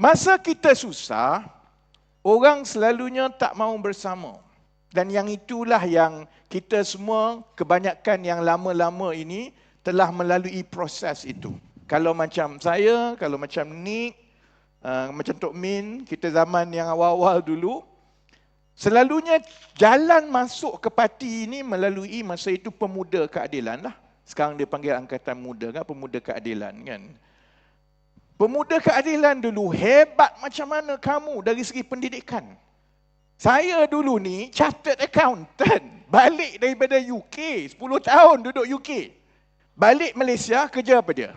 Masa kita susah, orang selalunya tak mau bersama. Dan yang itulah yang kita semua, kebanyakan yang lama-lama ini telah melalui proses itu. Kalau macam saya, kalau macam Nick, uh, macam Tok Min, kita zaman yang awal-awal dulu, selalunya jalan masuk ke parti ini melalui masa itu pemuda keadilan lah. Sekarang dia panggil angkatan muda kan, pemuda keadilan kan. Pemuda keadilan dulu hebat macam mana kamu dari segi pendidikan. Saya dulu ni chartered accountant. Balik daripada UK. 10 tahun duduk UK. Balik Malaysia kerja apa dia?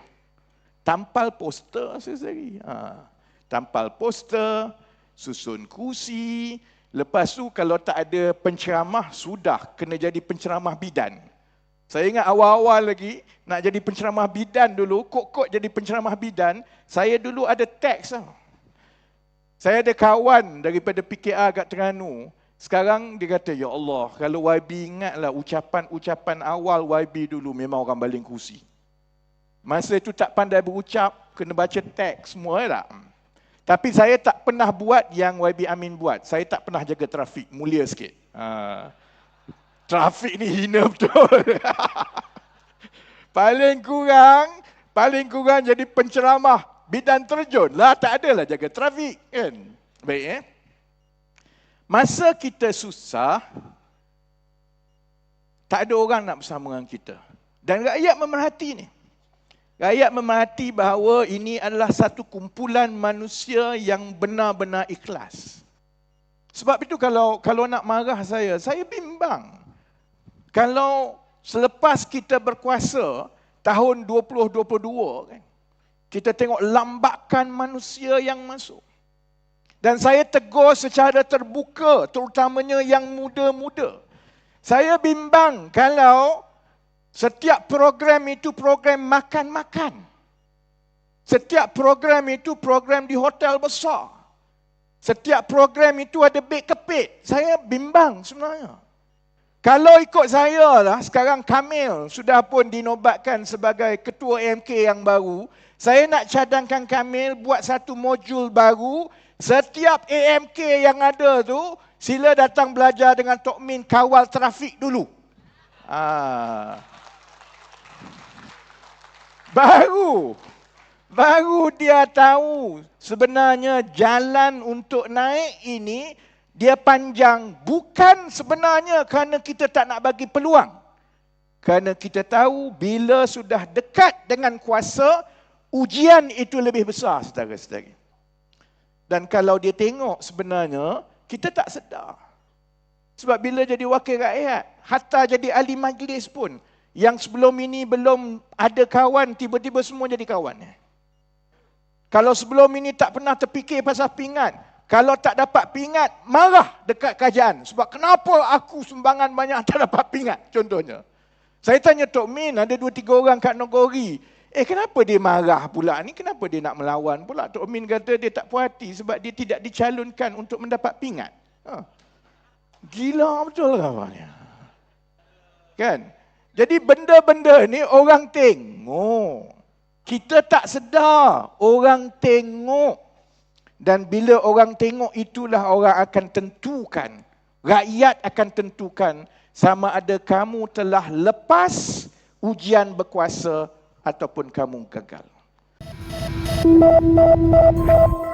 Tampal poster sendiri. Ha. Tampal poster, susun kursi. Lepas tu kalau tak ada penceramah, sudah kena jadi penceramah bidan. Saya ingat awal-awal lagi nak jadi penceramah bidan dulu, kok-kok jadi penceramah bidan, saya dulu ada teks lah. Saya ada kawan daripada PKR kat Terengganu. Sekarang dia kata, Ya Allah, kalau YB ingatlah ucapan-ucapan awal YB dulu memang orang baling kursi. Masa itu tak pandai berucap, kena baca teks semua tak? Tapi saya tak pernah buat yang YB Amin buat. Saya tak pernah jaga trafik, mulia sikit. Haa. Trafik ni hina betul. paling kurang, paling kurang jadi penceramah bidan terjun. Lah tak adalah jaga trafik kan. Baik eh. Masa kita susah, tak ada orang nak bersama dengan kita. Dan rakyat memerhati ni. Rakyat memerhati bahawa ini adalah satu kumpulan manusia yang benar-benar ikhlas. Sebab itu kalau kalau nak marah saya, saya bimbang. Kalau selepas kita berkuasa tahun 2022 kan, kita tengok lambakan manusia yang masuk. Dan saya tegur secara terbuka terutamanya yang muda-muda. Saya bimbang kalau setiap program itu program makan-makan. Setiap program itu program di hotel besar. Setiap program itu ada beg kepit. Saya bimbang sebenarnya. Kalau ikut saya lah, sekarang Kamil sudah pun dinobatkan sebagai ketua AMK yang baru. Saya nak cadangkan Kamil buat satu modul baru. Setiap AMK yang ada tu, sila datang belajar dengan Tok Min kawal trafik dulu. Ah. Baru. Baru dia tahu sebenarnya jalan untuk naik ini dia panjang bukan sebenarnya kerana kita tak nak bagi peluang. Kerana kita tahu bila sudah dekat dengan kuasa, ujian itu lebih besar, saudara-saudari. Dan kalau dia tengok sebenarnya, kita tak sedar. Sebab bila jadi wakil rakyat, hatta jadi ahli majlis pun, yang sebelum ini belum ada kawan, tiba-tiba semua jadi kawan. Kalau sebelum ini tak pernah terfikir pasal pingat, kalau tak dapat pingat, marah dekat kerajaan. Sebab kenapa aku sumbangan banyak tak dapat pingat? Contohnya. Saya tanya Tok Min, ada dua tiga orang kat Nogori. Eh kenapa dia marah pula ni? Kenapa dia nak melawan pula? Tok Min kata dia tak puas hati sebab dia tidak dicalonkan untuk mendapat pingat. Ha. Gila betul kawannya. Kan? Jadi benda-benda ni orang tengok. Kita tak sedar. Orang tengok. Dan bila orang tengok itulah orang akan tentukan. Rakyat akan tentukan sama ada kamu telah lepas ujian berkuasa ataupun kamu gagal. Thank you.